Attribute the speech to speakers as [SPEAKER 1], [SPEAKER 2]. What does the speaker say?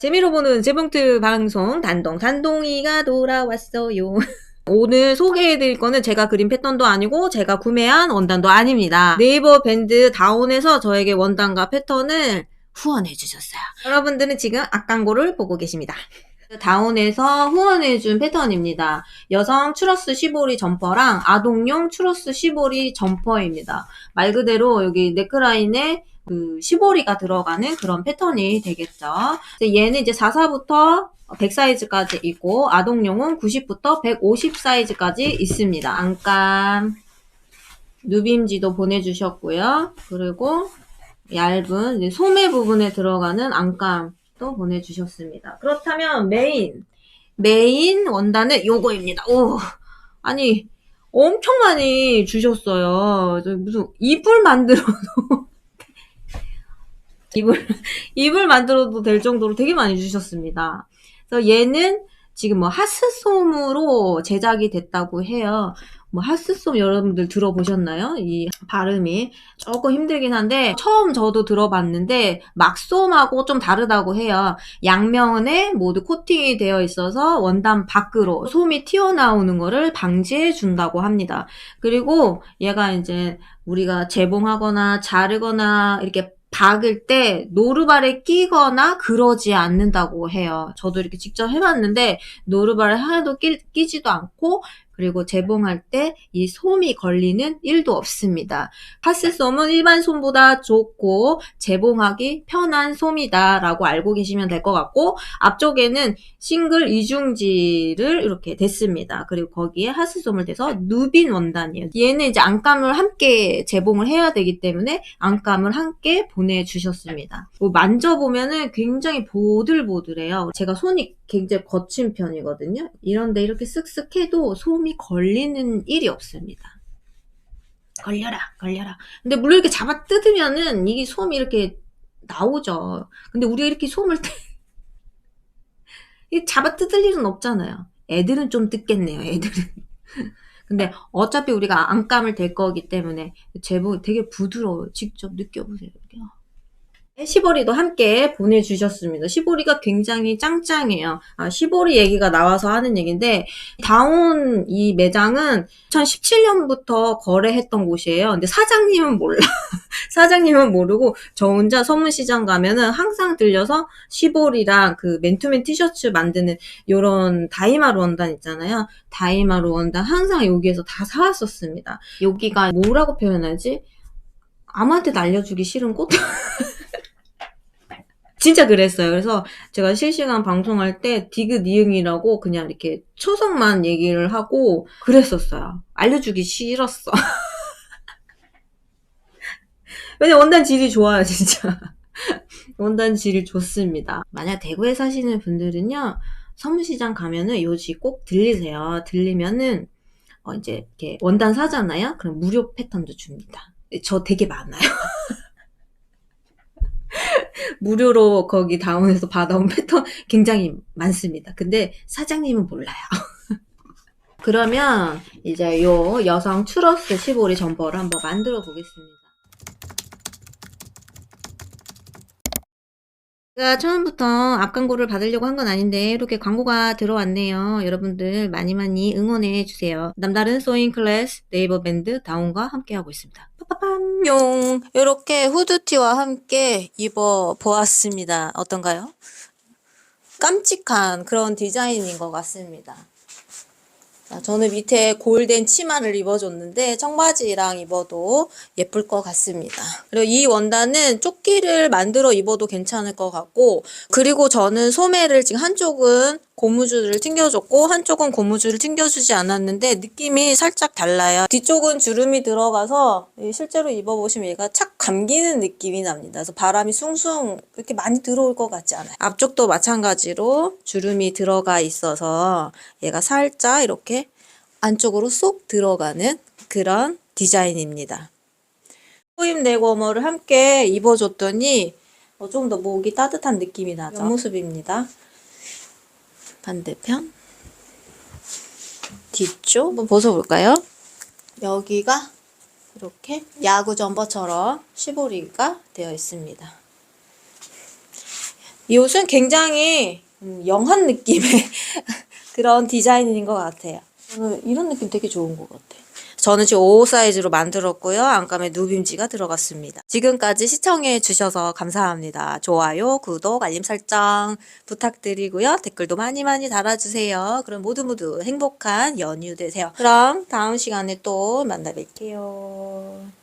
[SPEAKER 1] 재미로 보는 재봉트 방송 단동 단동이가 돌아왔어요. 오늘 소개해드릴 거는 제가 그린 패턴도 아니고 제가 구매한 원단도 아닙니다. 네이버 밴드 다운에서 저에게 원단과 패턴을 후원해 주셨어요. 여러분들은 지금 앞광고를 보고 계십니다. 다운에서 후원해준 패턴입니다. 여성 추러스 시보리 점퍼랑 아동용 추러스 시보리 점퍼입니다. 말 그대로 여기 네크라인에 그 시보리가 들어가는 그런 패턴이 되겠죠. 얘는 이제 44부터 100 사이즈까지 있고 아동용은 90부터 150 사이즈까지 있습니다. 안감 누빔지도 보내주셨고요. 그리고 얇은 소매 부분에 들어가는 안감 도 보내주셨습니다. 그렇다면 메인 메인 원단은 요거입니다. 오 아니 엄청 많이 주셨어요. 저 무슨 이불 만들어도 이불 이불 만들어도 될 정도로 되게 많이 주셨습니다. 그래서 얘는 지금 뭐 하스솜으로 제작이 됐다고 해요. 뭐 하스솜 여러분들 들어보셨나요? 이 발음이 조금 힘들긴 한데 처음 저도 들어봤는데 막솜하고 좀 다르다고 해요. 양면에 모두 코팅이 되어 있어서 원단 밖으로 솜이 튀어나오는 거를 방지해 준다고 합니다. 그리고 얘가 이제 우리가 재봉하거나 자르거나 이렇게 박을 때 노루발에 끼거나 그러지 않는다고 해요. 저도 이렇게 직접 해봤는데 노루발에 하나도 끼, 끼지도 않고 그리고 재봉할 때 이 솜이 걸리는 일도 없습니다. 파스솜은 일반 솜보다 좋고 재봉하기 편한 솜이다 라고 알고 계시면 될 것 같고 앞쪽에는 싱글 이중지를 이렇게 댔습니다. 그리고 거기에 하스솜을 대서 누빈 원단이에요. 얘는 이제 안감을 함께 재봉을 해야 되기 때문에 안감을 함께 보내주셨습니다. 뭐 만져보면은 굉장히 보들보들해요. 제가 손이 굉장히 거친 편이거든요. 이런데 이렇게 쓱쓱 해도 솜이 걸리는 일이 없습니다. 걸려라, 걸려라. 근데 물론 이렇게 잡아 뜯으면은 이게 솜이 이렇게 나오죠. 근데 우리가 이렇게 솜을 이 잡아 뜯을 일은 없잖아요. 애들은 좀 뜯겠네요, 애들은. 근데 어차피 우리가 안감을 댈 거기 때문에 제복 되게 부드러워요. 직접 느껴보세요. 시보리도 함께 보내주셨습니다. 시보리가 굉장히 짱짱해요. 아, 시보리 얘기가 나와서 하는 얘기인데, 다운 이 매장은 2017년부터 거래했던 곳이에요. 근데 사장님은 몰라. 사장님은 모르고, 저 혼자 서문시장 가면은 항상 들려서 시보리랑 그 맨투맨 티셔츠 만드는 요런 다이마루 원단 있잖아요. 다이마루 원단 항상 여기에서 다 사왔었습니다. 여기가 뭐라고 표현하지? 아무한테도 알려주기 싫은 곳? 진짜 그랬어요. 그래서 제가 실시간 방송할 때 디귿 니응이라고 그냥 이렇게 초성만 얘기를 하고 그랬었어요. 알려주기 싫었어. 왜냐 원단 질이 좋아요, 진짜. 원단 질이 좋습니다. 만약 대구에 사시는 분들은요, 서문시장 가면은 요지 꼭 들리세요. 들리면은 어, 이제 이렇게 원단 사잖아요. 그럼 무료 패턴도 줍니다. 저 되게 많아요. 무료로 거기 다운해서 받아온 패턴 굉장히 많습니다. 근데 사장님은 몰라요. 그러면 이제 요 여성 추러스 시보리 점퍼를 한번 만들어 보겠습니다. 제가 처음부터 앞광고를 받으려고 한 건 아닌데 이렇게 광고가 들어왔네요. 여러분들 많이 많이 응원해 주세요. 남다른 소잉 클래스 네이버 밴드 다운과 함께하고 있습니다. 빠빠밤 용 이렇게 후드티와 함께 입어 보았습니다. 어떤가요? 깜찍한 그런 디자인인 것 같습니다. 자, 저는 밑에 골덴 치마를 입어줬는데 청바지랑 입어도 예쁠 것 같습니다. 그리고 이 원단은 조끼를 만들어 입어도 괜찮을 것 같고 그리고 저는 소매를 지금 한쪽은 고무줄을 튕겨줬고 한쪽은 고무줄을 튕겨주지 않았는데 느낌이 살짝 달라요. 뒤쪽은 주름이 들어가서 실제로 입어보시면 얘가 착 감기는 느낌이 납니다. 그래서 바람이 숭숭 이렇게 많이 들어올 것 같지 않아요. 앞쪽도 마찬가지로 주름이 들어가 있어서 얘가 살짝 이렇게 안쪽으로 쏙 들어가는 그런 디자인입니다. 후임 네고머를 함께 입어줬더니 어, 좀더 목이 따뜻한 느낌이 나죠. 옆모습입니다. 반대편 뒤쪽 한번 벗어볼까요? 여기가 이렇게 야구 점퍼처럼 시보리가 되어 있습니다. 이 옷은 굉장히 음, 영한 느낌의 그런 디자인인 것 같아요. 저는 이런 느낌 되게 좋은 것 같아요. 저는 지금 5 사이즈로 만들었고요. 안감에 누빔지가 들어갔습니다. 지금까지 시청해 주셔서 감사합니다. 좋아요, 구독, 알림 설정 부탁드리고요. 댓글도 많이 많이 달아주세요. 그럼 모두 모두 행복한 연휴 되세요. 그럼 다음 시간에 또 만나 뵐게요.